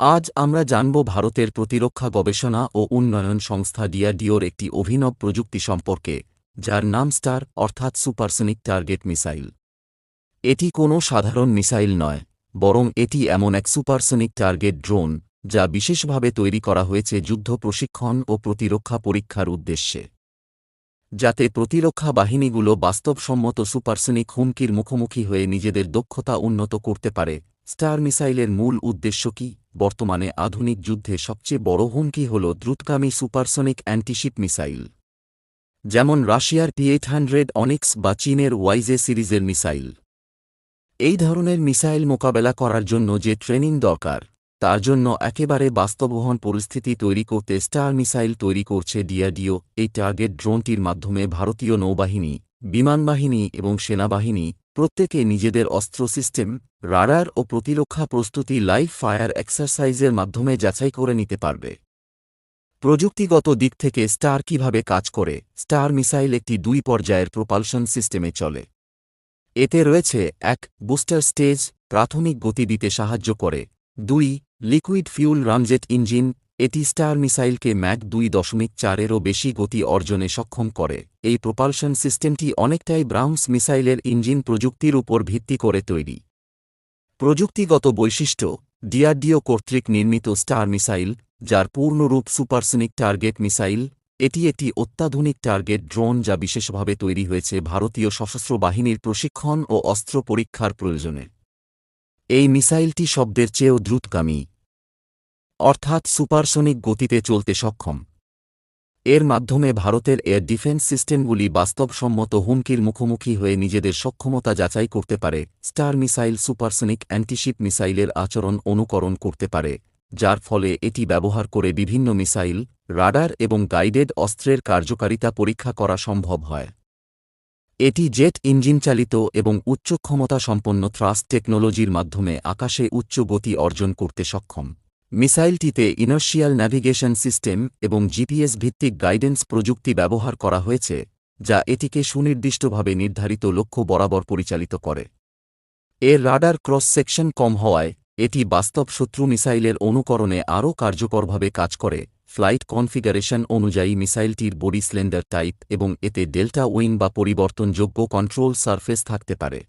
আজ আমরা জানব ভারতের প্রতিরক্ষা গবেষণা ও উন্নয়ন সংস্থা ডিআরডিওর একটি অভিনব প্রযুক্তি সম্পর্কে, যার নাম স্টার, অর্থাৎ সুপারসনিক টার্গেট মিসাইল। এটি কোনো সাধারণ মিসাইল নয়, বরং এটি এমন এক সুপারসনিক টার্গেট ড্রোন, যা বিশেষভাবে তৈরি করা হয়েছে যুদ্ধ প্রশিক্ষণ ও প্রতিরক্ষা পরীক্ষার উদ্দেশ্যে। যাতে প্রতিরক্ষা বাহিনীগুলো বাস্তবসম্মত সুপারসনিক হুমকির মুখোমুখি হয়ে নিজেদের দক্ষতা উন্নত করতে পারে স্টার মিসাইলের মূল উদ্দেশ্য কি? বর্তমানে আধুনিক যুদ্ধে সবচেয়ে বড় হুমকি হল দ্রুতগামী সুপারসনিক অ্যান্টিশিপ মিসাইল। যেমন রাশিয়ার টি এইট হান্ড্রেড অনিক্স বা চীনের ওয়াইজে সিরিজের মিসাইল। এই ধরনের মিসাইল মোকাবেলা করার জন্য যে ট্রেনিং দরকার, তার জন্য একেবারে বাস্তবহন পরিস্থিতি তৈরি করতে স্টার মিসাইল তৈরি করছে ডিআরডিও এই টার্গেট ড্রোনটির মাধ্যমে ভারতীয় নৌবাহিনী বিমানবাহিনী এবং সেনাবাহিনী প্রত্যেকে নিজেদের অস্ত্র সিস্টেম, রাডার ও প্রতিরক্ষা প্রস্তুতি লাইভ ফায়ার এক্সারসাইজের মাধ্যমে যাচাই করে নিতে পারবে। প্রযুক্তিগত দিক থেকে স্টার কীভাবে কাজ করে? স্টার মিসাইল একটি দুই পর্যায়ের প্রপালশন সিস্টেমে চলে। এতে রয়েছে, এক, বুস্টার স্টেজ, প্রাথমিক গতি দিতে সাহায্য করে। দুই, লিকুইড ফিউল রামজেট ইঞ্জিন এটি স্টার মিসাইলকে ম্যাক দুই দশমিক চারেরও বেশি গতি অর্জনে সক্ষম করে। এই প্রপালশন সিস্টেমটি অনেকটাই ব্রাউন্স মিসাইলের ইঞ্জিন প্রযুক্তির উপর ভিত্তি করে তৈরি। প্রযুক্তিগত বৈশিষ্ট্য, ডিআরডিও কর্তৃক নির্মিত স্টার মিসাইল, যার পূর্ণরূপ সুপারসনিক টার্গেট মিসাইল, এটি একটি অত্যাধুনিক টার্গেট ড্রোন যা বিশেষভাবে তৈরি হয়েছে ভারতীয় সশস্ত্র বাহিনীর প্রশিক্ষণ ও অস্ত্র পরীক্ষার প্রয়োজনে। এই মিসাইলটি শব্দের চেয়েও দ্রুতগামী। অর্থাৎ সুপারসনিক গতিতে চলতে সক্ষম। এর মাধ্যমে ভারতের এয়ার ডিফেন্স সিস্টেমগুলি বাস্তবসম্মত হুমকির মুখোমুখি হয়ে নিজেদের সক্ষমতা যাচাই করতে পারে, স্টার মিসাইল সুপারসনিক অ্যান্টিশিপ মিসাইলের আচরণ অনুকরণ করতে পারে, যার ফলে এটি ব্যবহার করে বিভিন্ন মিসাইল, রাডার এবং গাইডেড অস্ত্রের কার্যকারিতা পরীক্ষা করা সম্ভব হয়। এটি জেট ইঞ্জিন চালিত এবং উচ্চ ক্ষমতা সম্পন্ন থ্রাস্ট টেকনোলজির মাধ্যমে আকাশে উচ্চ গতি অর্জন করতে সক্ষম। মিসাইলটিতে ইনার্শিয়াল ন্যাভিগেশন সিস্টেম এবং জিপিএস ভিত্তিক গাইডেন্স প্রযুক্তি ব্যবহার করা হয়েছে, যা এটিকে সুনির্দিষ্টভাবে নির্ধারিত লক্ষ্য বরাবর পরিচালিত করে। এর রাডার ক্রস সেকশন কম হওয়ায়, এটি বাস্তব শত্রু মিসাইলের অনুকরণে আরও কার্যকরভাবে কাজ করে, ফ্লাইট কনফিগারেশন অনুযায়ী মিসাইলটির বডি স্লেন্ডার টাইপ এবং এতে ডেল্টা উইং বা পরিবর্তনযোগ্য কন্ট্রোল সারফেস থাকতে পারে।